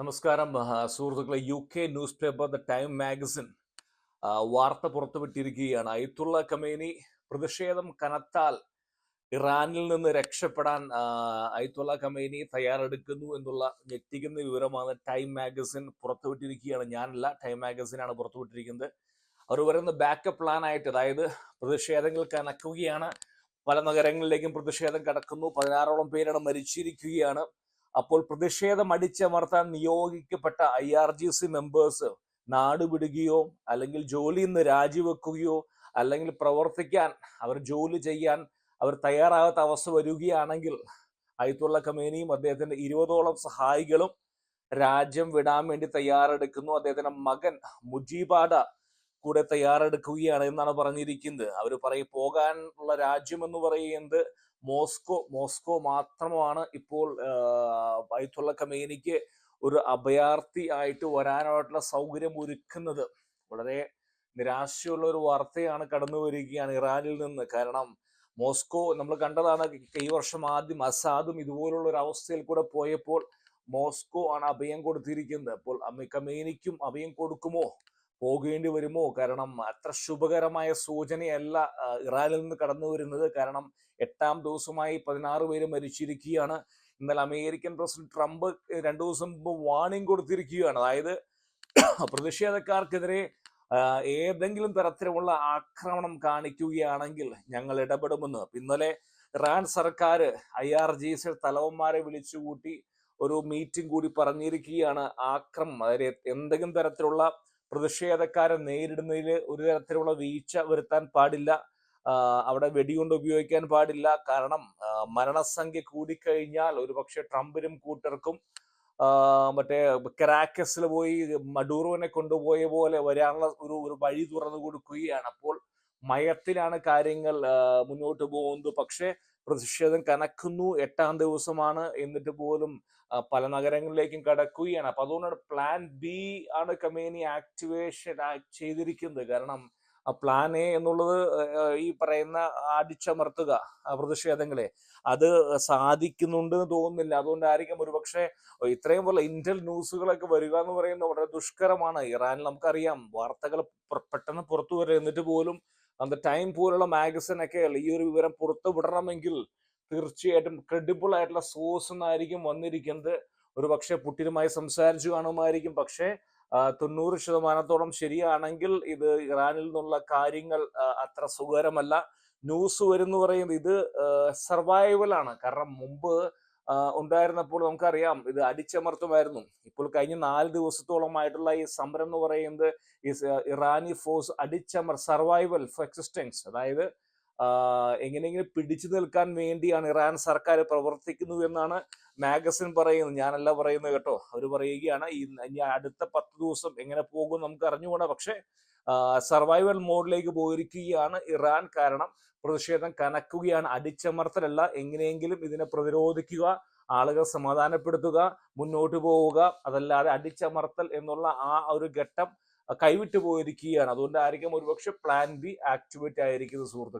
നമസ്കാരം സുഹൃത്തുക്കളെ U K newspaper the Time magazine വാർത്ത പുറത്തുവിട്ടിരിക്കുകയാണ്. അയത്തുള്ള കമേനി പ്രതിഷേധം കനത്താൽ ഇറാനിൽ നിന്ന് രക്ഷപ്പെടാൻ അയത്തുള്ള കമേനി തയ്യാറെടുക്കുന്നു എന്നുള്ള ഞെട്ടിക്കുന്ന വിവരമാണ് ടൈം മാഗസിൻ പുറത്തുവിട്ടിരിക്കുകയാണ്. ഞാനല്ല ടൈം മാഗസിനാണ് പുറത്തുവിട്ടിരിക്കുന്നത്. അവർ പറയുന്ന ബാക്കപ്പ് പ്ലാൻ ആയിട്ട് അതായത് പ്രതിഷേധങ്ങൾ കനക്കുകയാണ്. പല നഗരങ്ങളിലേക്കും പ്രതിഷേധം കടക്കുന്നു. പതിനാറോളം പേരാണ് മരിച്ചിരിക്കുകയാണ്. അപ്പോൾ പ്രതിഷേധം അടിച്ചമർത്താൻ നിയോഗിക്കപ്പെട്ട I R G C members നാട് വിടുകയോ അല്ലെങ്കിൽ ജോലിയിൽ നിന്ന് രാജിവെക്കുകയോ അല്ലെങ്കിൽ പ്രവർത്തിക്കാൻ അവർ ജോലി ചെയ്യാൻ അവർ തയ്യാറാകാത്ത അവസ്ഥ വരികയാണെങ്കിൽ അയത്തുള്ള കമേനിയും അദ്ദേഹത്തിന്റെ ഇരുപതോളം സഹായികളും രാജ്യം വിടാൻ വേണ്ടി തയ്യാറെടുക്കുന്നു. അദ്ദേഹത്തിന്റെ മകൻ മുജീബാഡ കൂടെ തയ്യാറെടുക്കുകയാണ് എന്നാണ് പറഞ്ഞിരിക്കുന്നത്. അവർ പറയും പോകാനുള്ള രാജ്യം എന്ന് പറയുന്നത് മോസ്കോ മോസ്കോ മാത്രമാണ്. ഇപ്പോൾ അയത്തുള്ള കമേനിക്ക് ഒരു അഭയാർത്ഥി ആയിട്ട് വരാനായിട്ടുള്ള സൗകര്യം ഒരുക്കുന്നത്. വളരെ നിരാശയുള്ള ഒരു വാർത്തയാണ് കടന്നു വരികയാണ് ഇറാനിൽ നിന്ന്. കാരണം മോസ്കോ നമ്മൾ കണ്ടതാണ് ഈ വർഷം ആദ്യം അസാദും ഇതുപോലുള്ള ഒരു അവസ്ഥയിൽ കൂടെ പോയപ്പോൾ മോസ്കോ ആണ് അഭയം കൊടുത്തിരിക്കുന്നത്. അപ്പോൾ അമ്മ കമേനിക്കും അഭയം കൊടുക്കുമോ? പോകേണ്ടി വരുമോ? കാരണം അത്ര ശുഭകരമായ സൂചനയല്ല ഇറാനിൽ നിന്ന് കടന്നു വരുന്നത്. കാരണം എട്ടാം ദിവസമായി പതിനാറ് പേര് മരിച്ചിരിക്കുകയാണ്. എന്നാൽ അമേരിക്കൻ പ്രസിഡന്റ് ട്രംപ് രണ്ടു ദിവസം മുമ്പ് വാണിംഗ് കൊടുത്തിരിക്കുകയാണ്. അതായത് പ്രതിഷേധക്കാർക്കെതിരെ ഏതെങ്കിലും തരത്തിലുള്ള ആക്രമണം കാണിക്കുകയാണെങ്കിൽ ഞങ്ങൾ ഇടപെടുമെന്ന്. ഇന്നലെ ഇറാൻ സർക്കാർ ഐ ആർ ജി സി തലവന്മാരെ വിളിച്ചുകൂട്ടി ഒരു മീറ്റിംഗ് കൂടി പറഞ്ഞിരിക്കുകയാണ്. ആക്രമം അതായത് എന്തെങ്കിലും തരത്തിലുള്ള പ്രതിഷേധക്കാരെ നേരിടുന്നതിൽ ഒരു തരത്തിലുള്ള വീഴ്ച വരുത്താൻ പാടില്ല. അവിടെ വെടികൊണ്ട് ഉപയോഗിക്കാൻ പാടില്ല. കാരണം മരണസംഖ്യ കൂടിക്കഴിഞ്ഞാൽ ഒരുപക്ഷെ ട്രംപിനും കൂട്ടർക്കും മറ്റേ കരാക്കസിൽ പോയി മഡൂറോനെ കൊണ്ടുപോയ പോലെ വരാനുള്ള ഒരു ഒരു വഴി തുറന്നു കൊടുക്കുകയാണ്. അപ്പോൾ മയത്തിലാണ് കാര്യങ്ങൾ മുന്നോട്ട് പോകുന്നത്. പക്ഷേ പ്രതിഷേധം കനക്കുന്നു. എട്ടാം ദിവസമാണ് എന്നിട്ട് പോലും പല നഗരങ്ങളിലേക്കും കടക്കുകയാണ്. അപ്പൊ അതുകൊണ്ടാണ് പ്ലാൻ ബി ആണ് കമേനി ആക്ടിവേഷൻ ചെയ്തിരിക്കുന്നത്. കാരണം പ്ലാൻ എ എന്നുള്ളത് ഈ പറയുന്ന അടിച്ചമർത്തുക പ്രതിഷേധങ്ങളെ അത് സാധിക്കുന്നുണ്ട് എന്ന് തോന്നുന്നില്ല. അതുകൊണ്ടായിരിക്കും ഒരുപക്ഷെ ഇത്രയും പോലെ ഇന്റൽ ന്യൂസുകളൊക്കെ വരിക എന്ന് പറയുന്നത് വളരെ ദുഷ്കരമാണ്. ഇറാനിൽ നമുക്കറിയാം വാർത്തകൾ പെട്ടെന്ന് പുറത്തു വരെ. എന്നിട്ട് പോലും അന്ന് ടൈം പോലുള്ള മാഗസിൻ ഒക്കെ ഈ ഒരു വിവരം പുറത്തു വിടണമെങ്കിൽ തീർച്ചയായിട്ടും ക്രെഡിബിൾ ആയിട്ടുള്ള സോഴ്സ് എന്നായിരിക്കും വന്നിരിക്കുന്നത്. ഒരു പക്ഷേ പുട്ടിനുമായി സംസാരിച്ചു കാണുമായിരിക്കും. പക്ഷേ തൊണ്ണൂറ് ശതമാനത്തോളം ശരിയാണെങ്കിൽ ഇത് ഇറാനിൽ നിന്നുള്ള കാര്യങ്ങൾ അത്ര സുഖകരമല്ല. ന്യൂസ് വരുന്നു പറയുന്നത് ഇത് സർവൈവൽ ആണ്. കാരണം മുമ്പ് ഉണ്ടായിരുന്നപ്പോൾ നമുക്കറിയാം ഇത് അടിച്ചമർത്തുമായിരുന്നു. ഇപ്പോൾ കഴിഞ്ഞ നാല് ദിവസത്തോളമായിട്ടുള്ള ഈ സമരം എന്ന് പറയുന്നത് ഇറാനി ഫോഴ്സ് അടിച്ചമർ സർവൈവൽ ഫോർ എക്സിസ്റ്റൻസ് അതായത് എങ്ങനെയെങ്കിലും പിടിച്ചു നിൽക്കാൻ വേണ്ടിയാണ് ഇറാൻ സർക്കാർ പ്രവർത്തിക്കുന്നു എന്നാണ് മാഗസിൻ പറയുന്നത്. ഞാനല്ല പറയുന്നത് കേട്ടോ. അവർ പറയുകയാണ് ഈ അടുത്ത പത്ത് ദിവസം എങ്ങനെ പോകും നമുക്ക് അറിഞ്ഞുകൂടാ. പക്ഷെ സർവൈവൽ മോഡിലേക്ക് പോയിരിക്കുകയാണ് ഇറാൻ. കാരണം പ്രതിഷേധം കനക്കുകയാണ്. അടിച്ചമർത്തലല്ല. എങ്ങനെയെങ്കിലും ഇതിനെ പ്രതിരോധിക്കുക ആളുകൾ സമാധാനപ്പെടുത്തുക മുന്നോട്ട് പോവുക. അതല്ലാതെ അടിച്ചമർത്തൽ എന്നുള്ള ആ ഒരു ഘട്ടം കൈവിട്ടു പോയിരിക്കുകയാണ്. അതുകൊണ്ടായിരിക്കും ഒരുപക്ഷെ പ്ലാൻ ബി ആക്ടിവേറ്റ് ആയിരിക്കുന്നത് സുഹൃത്തുക്കൾ